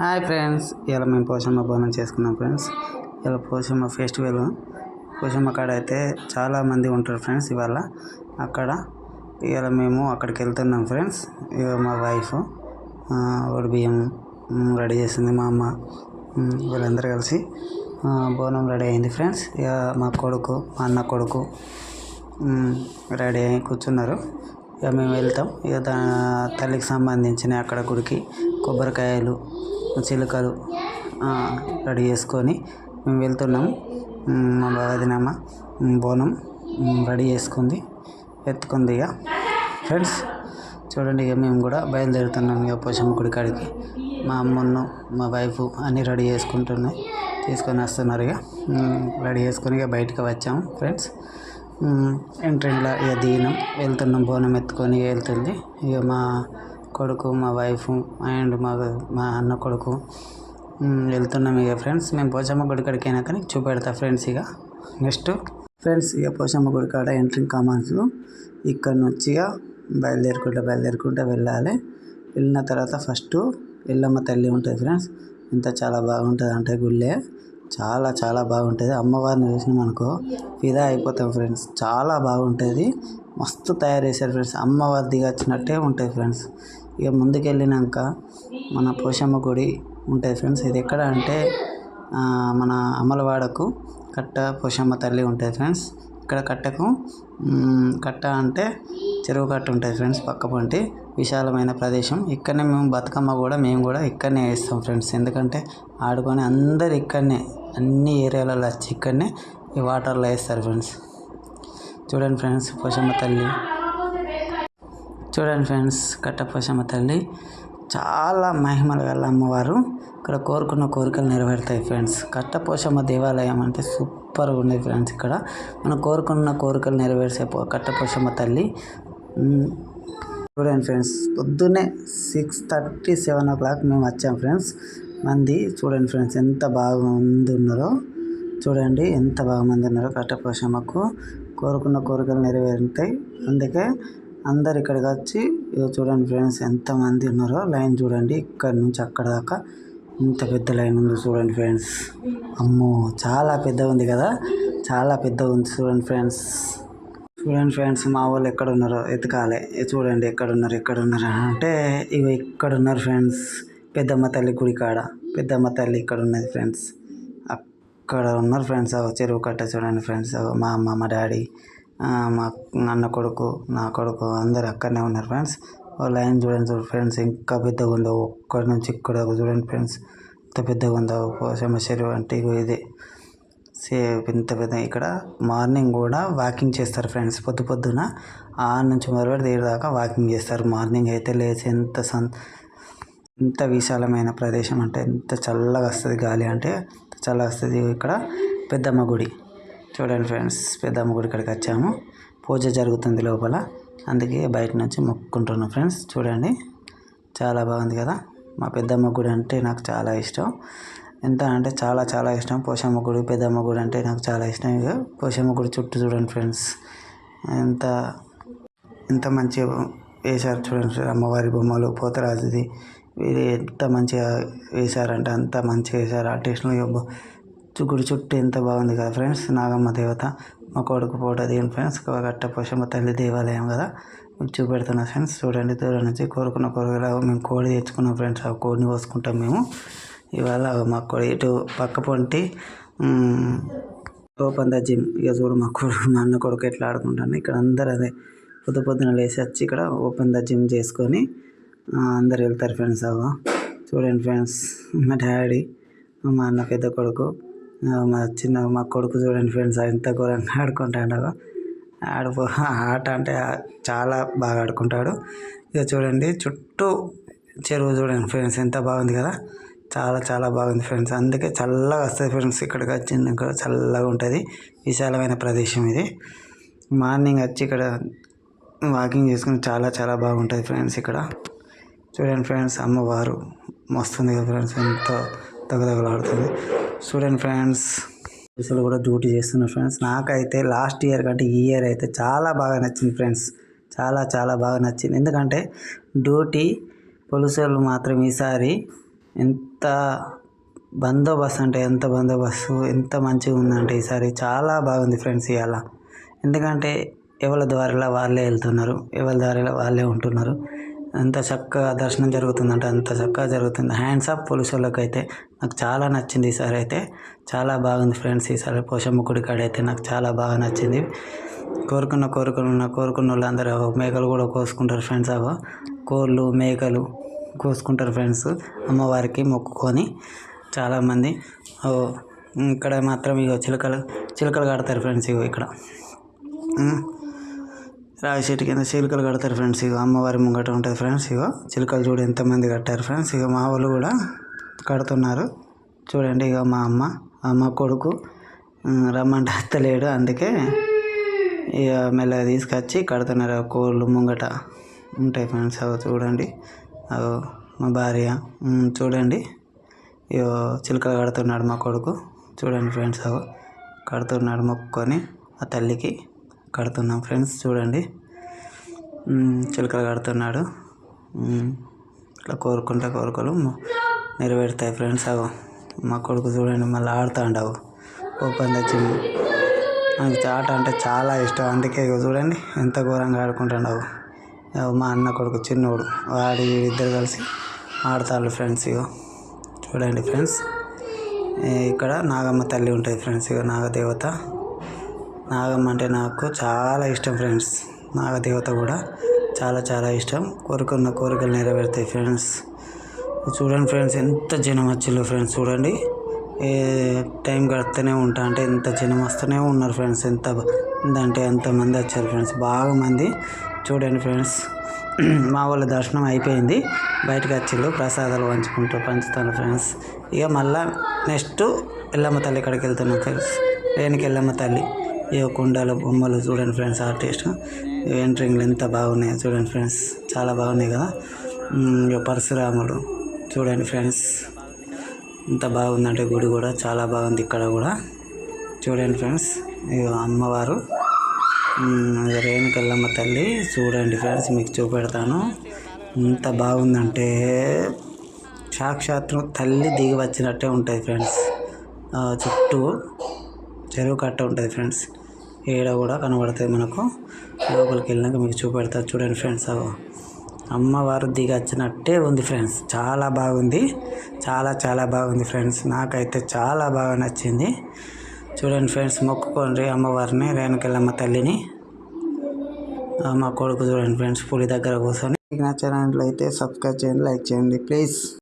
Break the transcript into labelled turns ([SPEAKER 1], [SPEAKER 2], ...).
[SPEAKER 1] Hi friends ఇలా మేము పోషమ్మ భోజనం చేసుకున్నాం ఫ్రెండ్స్. ఇలా పోషమ్మ ఫెస్టివల్. పోషమ్మ కాడ అయితే చాలామంది ఉంటారు ఫ్రెండ్స్ ఇవాళ. అక్కడ ఇలా మేము అక్కడికి వెళ్తున్నాం ఫ్రెండ్స్. ఇక మా వైఫ్ వడి బియ్యం రెడీ చేసింది మా అమ్మ. వీళ్ళందరూ కలిసి ఆ, బోనం రెడీ అయింది ఫ్రెండ్స్. ఇక మా కొడుకు మా అన్న కొడుకు రెడీ అయి కూర్చున్నారు. ఇక మేము వెళ్తాం. ఇక దా తల్లికి సంబంధించిన అక్కడ గుడికి కొబ్బరికాయలు చిలుకలు రెడీ చేసుకొని మేము వెళ్తున్నాం. మా వదినమ్మ బోనం రెడీ చేసుకుంది. ఎత్తుకుంది ఇక. ఫ్రెండ్స్ చూడండి ఇక మేము కూడా బయలుదేరుతున్నాం ఇక పోషమ్మ గుడి కాడికి. మా అమ్మను మా వైఫ్ అన్నీ రెడీ చేసుకుంటున్నాయి తీసుకొని వస్తున్నారు ఇక. రెడీ చేసుకొని ఇక బయటకు వచ్చాము ఫ్రెండ్స్ ఎంట్రీలో ఇక దిగినాం వెళ్తున్నాం బోనం ఎత్తుకొని వెళ్తుంది. ఇక మా కొడుకు మా వైఫ్ అండ్ మా మా అన్న కొడుకు వెళ్తున్నాం ఇక ఫ్రెండ్స్. మేము పోచమ్మ గుడి కాడికి అయినాక నీకు చూపెడతా ఫ్రెండ్స్ ఇక నెక్స్ట్ ఫ్రెండ్స్ ఇక పోచమ్మ గుడి కాడ ఎంట్రింగ్ కమాన్స్ ఇక్కడ నుంచి ఇక బయలుదేరుకుంటా బయలుదేరుకుంటా వెళ్ళాలి. వెళ్ళిన తర్వాత ఫస్ట్ ఎల్లమ్మ తల్లి ఉంటుంది ఫ్రెండ్స్. ఇంత చాలా బాగుంటుంది అంటే గుళ్ళే. చాలా చాలా బాగుంటుంది. అమ్మవారిని చూసినాం అనుకో ఫిదా అయిపోతాం ఫ్రెండ్స్. చాలా బాగుంటుంది. మస్తు తయారు చేశారు ఫ్రెండ్స్. అమ్మవారి దిగొచ్చినట్టే ఉంటుంది ఫ్రెండ్స్. ఇక ముందుకెళ్ళినాక మన పోషమ్మ గుడి ఉంటుంది ఫ్రెండ్స్. ఇది ఎక్కడ అంటే మన అమలవాడకు కట్ట పోషమ్మ తల్లి ఉంటుంది ఫ్రెండ్స్. ఇక్కడ కట్టకు కట్ట అంటే చెరువు కట్ట ఉంటుంది ఫ్రెండ్స్ పక్క పొంటి విశాలమైన ప్రదేశం. ఇక్కడనే మేము బతుకమ్మ కూడా మేము కూడా ఇక్కడనే వేస్తాం ఫ్రెండ్స్. ఎందుకంటే ఆడుకొని అందరు ఇక్కడనే అన్ని ఏరియాలలో వచ్చి ఇక్కడనే ఈ వాటర్లో వేస్తారు ఫ్రెండ్స్. చూడండి ఫ్రెండ్స్ పోషమ్మ తల్లి. చూడండి ఫ్రెండ్స్ కట్టపోషమ్మ తల్లి. చాలా మహిమలు గల అమ్మవారు. ఇక్కడ కోరుకున్న కోరికలు నెరవేరుతాయి ఫ్రెండ్స్. కట్టపోషమ్మ దేవాలయం అంటే సూపర్గా ఉంది ఫ్రెండ్స్ ఇక్కడ. మనం కోరుకున్న కోరికలు నెరవేర్చే కట్టపోషమ్మ తల్లి. చూడండి ఫ్రెండ్స్ పొద్దున్నే six thirty seven o'clock మేము వచ్చాం ఫ్రెండ్స్ మంది చూడండి ఫ్రెండ్స్ ఎంత బాగా మంది ఉన్నారో చూడండి ఎంత బాగా మంది ఉన్నారో కట్టపోషమ్మకు కోరుకున్న కోరికలు నెరవేరుతాయి. అందుకే అందరు ఇక్కడికి వచ్చి ఇగో చూడండి ఫ్రెండ్స్ ఎంతమంది ఉన్నారో లైన్ చూడండి ఇక్కడ నుంచి అక్కడ దాకా ఇంత పెద్ద లైన్ ఉంది చూడండి ఫ్రెండ్స్ అమ్మో చాలా పెద్ద ఉంది కదా? చాలా పెద్ద ఉంది చూడండి ఫ్రెండ్స్ చూడండి ఫ్రెండ్స్ మా వాళ్ళు ఎక్కడ ఉన్నారో ఎతకాలి చూడండి ఎక్కడ ఉన్నారు ఎక్కడ ఉన్నారు అంటే ఇవి ఇక్కడ ఉన్నారు ఫ్రెండ్స్ పెద్దమ్మ తల్లి గుడి కాడ. పెద్దమ్మ తల్లి ఇక్కడ ఉన్నది ఫ్రెండ్స్. అక్కడ ఉన్నారు ఫ్రెండ్స్ చెరువు కట్ట చూడండి ఫ్రెండ్స్ మా అమ్మ మా డాడీ మా అన్న కొడుకు నా కొడుకు అందరు అక్కడనే ఉన్నారు ఫ్రెండ్స్. లైన్ చూడండి చూడండి ఫ్రెండ్స్ ఇంకా పెద్దగా ఉందో ఒక్కడి నుంచి ఇక్కడ చూడండి ఫ్రెండ్స్. ఇంత పెద్దగా ఉందో పోషమ్మ చెరువు అంటే ఇగో ఇదే. సే ఇంత పెద్ద ఇక్కడ మార్నింగ్ కూడా వాకింగ్ చేస్తారు ఫ్రెండ్స్. పొద్దు పొద్దున ఆరు నుంచి మొదలుపెట్టి దేని దాకా వాకింగ్ చేస్తారు. మార్నింగ్ అయితే లేచి ఎంత సన్ ఎంత విశాలమైన ప్రదేశం అంటే ఎంత చల్లగా వస్తుంది గాలి అంటే చల్లగా వస్తుంది ఇక్కడ పెద్దమ్మ గుడి. చూడండి ఫ్రెండ్స్ పెద్దమ్మ గుడి ఇక్కడికి వచ్చాము. పూజ జరుగుతుంది లోపల. అందుకే బయట నుంచి మొక్కుంటున్నాం ఫ్రెండ్స్. చూడండి చాలా బాగుంది కదా. మా పెద్దమ్మ గుడి అంటే నాకు చాలా ఇష్టం. ఎంత అంటే చాలా చాలా ఇష్టం. పోషమ్మ గుడి పెద్దమ్మ గుడి అంటే నాకు చాలా ఇష్టం. ఇక పోషమ్మ గుడి చుట్టూ చూడండి ఫ్రెండ్స్. ఎంత ఎంత మంచిగా వేశారు చూడండి ఫ్రెండ్స్. అమ్మవారి బొమ్మలు పోతరాజుది. ఇది ఎంత మంచిగా వేశారంటే అంత మంచిగా వేశారు. ఆర్టిస్టులు గుడి చుట్టూ ఎంత బాగుంది కదా ఫ్రెండ్స్. నాగమ్మ దేవత మా కొడుకు ఫోటో దిగిన ఫ్రెండ్స్. గట్ట పోషమ్మ తల్లి దేవాలయం కదా. మీకు చూపెడుతున్నా ఫ్రెండ్స్. చూడండి దూరం నుంచి కోరుకున్న కోరికలు మేము కోడి తెచ్చుకున్నాం ఫ్రెండ్స్. ఆ కోడిని కోసుకుంటాం మేము. ఇవాళ మా కొడు ఇటు పక్క పొంటి ఓపెన్ ద జిమ్. ఇక చూడు మా కొడుకు మా అన్న కొడుకు ఎట్లా ఆడుకుంటాను ఇక్కడ అందరు అదే పొద్దు పొద్దున లేచి వచ్చి ఇక్కడ ఓపెన్ ద జిమ్ చేసుకొని అందరు వెళ్తారు ఫ్రెండ్స్ అవ్వ. చూడండి ఫ్రెండ్స్ మా డాడీ మా అన్న పెద్ద కొడుకు మా చిన్న మా కొడుకు చూడండి ఫ్రెండ్స్ ఎంత ఘోరంగా ఆడుకుంటాడు ఆడుకో ఆట అంటే చాలా బాగా ఆడుకుంటాడు. ఇక చూడండి చుట్టూ చెరువు చూడండి ఫ్రెండ్స్ ఎంత బాగుంది కదా. చాలా చాలా బాగుంది ఫ్రెండ్స్. అందుకే చల్లగా వస్తుంది ఫ్రెండ్స్. ఇక్కడికి వచ్చింది ఇక్కడ చల్లగా ఉంటుంది. విశాలమైన ప్రదేశం ఇది. మార్నింగ్ వచ్చి ఇక్కడ వాకింగ్ చేసుకుని చాలా చాలా బాగుంటుంది ఫ్రెండ్స్ ఇక్కడ. చూడండి ఫ్రెండ్స్ అమ్మవారు వస్తుంది కదా ఫ్రెండ్స్. ఎంతో తగదగలాడుతుంది చూడండి ఫ్రెండ్స్ పోలీసులు కూడా డ్యూటీ చేస్తున్నారు ఫ్రెండ్స్. నాకైతే లాస్ట్ ఇయర్ కంటే ఈ ఇయర్ అయితే చాలా బాగా నచ్చింది ఫ్రెండ్స్. చాలా చాలా బాగా నచ్చింది. ఎందుకంటే డ్యూటీ పోలీసులు మాత్రం ఈసారి ఎంత బందోబస్తు అంటే ఎంత బందోబస్తు ఎంత మంచిగా ఉందంటే ఈసారి చాలా బాగుంది ఫ్రెండ్స్ ఇవాళ. ఎందుకంటే ఎవరి దారిలో వాళ్ళే వెళ్తున్నారు ఎవరి దారిలో వాళ్ళే ఉంటున్నారు. అంత చక్కగా దర్శనం జరుగుతుందంటే అంత చక్కగా జరుగుతుంది. హ్యాండ్స్ ఆఫ్ పోలీసు అయితే నాకు చాలా నచ్చింది ఈసారి అయితే. చాలా బాగుంది ఫ్రెండ్స్ ఈసారి పోషమ్మ గుడి కాడ అయితే నాకు చాలా బాగా నచ్చింది. కోరుకున్న కోరుకున్న కోరుకున్న వాళ్ళందరూ మేకలు కూడా కోసుకుంటారు ఫ్రెండ్స్ అవ కోళ్ళు మేకలు కోసుకుంటారు ఫ్రెండ్స్. అమ్మవారికి మొక్కుకొని చాలామంది ఇక్కడ మాత్రం ఇక చిలకలు చిలకలు కడతారు ఫ్రెండ్స్ ఇగో ఇక్కడ. ఉమ్. రావి చెట్టు కింద చిలుకలు కడతారు ఫ్రెండ్స్ ఇగో అమ్మవారి ముంగట ఉంటుంది ఫ్రెండ్స్ ఇగో. చిలుకలు చూడు ఎంతమంది కట్టారు ఫ్రెండ్స్ ఇక మా వాళ్ళు కూడా కడుతున్నారు. చూడండి ఇక మా అమ్మ అమ్మ కొడుకు రమ్మంటే అత్తలేడు అందుకే ఇక మెల్లగా తీసుకొచ్చి కడుతున్నారు. కోళ్ళు ముంగట ఉంటాయి ఫ్రెండ్స్ అవి చూడండి. అగో మా భార్య. చూడండి. ఇగో చిలుకలు కడుతున్నాడు మా కొడుకు. చూడండి ఫ్రెండ్స్ అవి కడుతున్నాడు మొక్కుకొని ఆ తల్లికి కడుతున్నాం ఫ్రెండ్స్ చూడండి. చిలుకలు కడుతున్నాడు. ఇట్లా కోరుకుంటా కోరుకోలు నెరవేరుతాయి ఫ్రెండ్స్ అవు మా కొడుకు చూడండి మళ్ళీ ఆడుతాండవు ఓపెన్ తెచ్చింది నాకు ఆట అంటే చాలా ఇష్టం అందుకే ఇగో చూడండి ఎంత ఘోరంగా ఆడుకుంటాడు మా అన్న కొడుకు చిన్నోడు వాడి ఇద్దరు కలిసి ఆడతారు ఫ్రెండ్స్ ఇగో. చూడండి ఫ్రెండ్స్ ఇక్కడ నాగమ్మ తల్లి ఉంటుంది ఫ్రెండ్స్ ఇగో నాగదేవత. నాగమ్మ అంటే నాకు చాలా ఇష్టం ఫ్రెండ్స్ నాగదేవత కూడా చాలా చాలా ఇష్టం. కోరుకున్న కోరికలు నెరవేరుతాయి ఫ్రెండ్స్. చూడండి ఫ్రెండ్స్ ఎంత జనం వచ్చిందో ఫ్రెండ్స్ చూడండి. ఏ టైం గడుస్తూనే ఉంటా అంటే ఎంత జనం వస్తూనే ఉన్నారు ఫ్రెండ్స్ ఎంత అంటే ఎంతమంది వచ్చారు ఫ్రెండ్స్ బాగా మంది. చూడండి ఫ్రెండ్స్. మా వాళ్ళ దర్శనం అయిపోయింది. బయటకు వచ్చిళ్ళు ప్రసాదాలు పంచుకుంటూ పంచుతాను ఫ్రెండ్స్. ఇక మళ్ళా నెక్స్ట్ ఎల్లమ్మ తల్లి ఇక్కడికి వెళ్తున్నాం ఫ్రెండ్స్. రేణుకి ఎల్లమ్మ తల్లి. ఈ కుండలు బొమ్మలు చూడండి ఫ్రెండ్స్ ఆర్టిస్ట్ ఎంట్రింగ్లు ఎంత బాగున్నాయో చూడండి ఫ్రెండ్స్. చాలా బాగున్నాయి కదా. ఇక పరశురాముడు చూడండి ఫ్రెండ్స్. ఎంత బాగుందంటే గుడి కూడా చాలా బాగుంది ఇక్కడ కూడా. చూడండి ఫ్రెండ్స్. ఇక అమ్మవారు రేణుకల్లమ్మ రేణుకెళ్ళమ్మ తల్లి. చూడండి ఫ్రెండ్స్ మీకు చూపెడతాను. ఎంత బాగుందంటే సాక్షాత్రం తల్లి దిగి వచ్చినట్టే ఉంటుంది ఫ్రెండ్స్. చుట్టూ చెరువు కట్ట ఉంటుంది ఫ్రెండ్స్. ఏడ కూడా కనబడుతుంది మనకు. లోపలికి వెళ్ళినాక మీకు చూపెడతా. చూడండి ఫ్రెండ్స్ అమ్మవారు దిగి వచ్చినట్టే ఉంది ఫ్రెండ్స్. చాలా బాగుంది. చాలా చాలా బాగుంది ఫ్రెండ్స్. నాకైతే చాలా బాగా నచ్చింది. చూడండి ఫ్రెండ్స్ మొక్కుకోండి అమ్మవారిని రేణుకెళ్ళమ్మ తల్లిని. మా కొడుకు చూడండి ఫ్రెండ్స్ పులి దగ్గర కూర్చొని. మీకు నచ్చినట్లయితే సబ్స్క్రైబ్ చేయండి లైక్ చేయండి ప్లీజ్.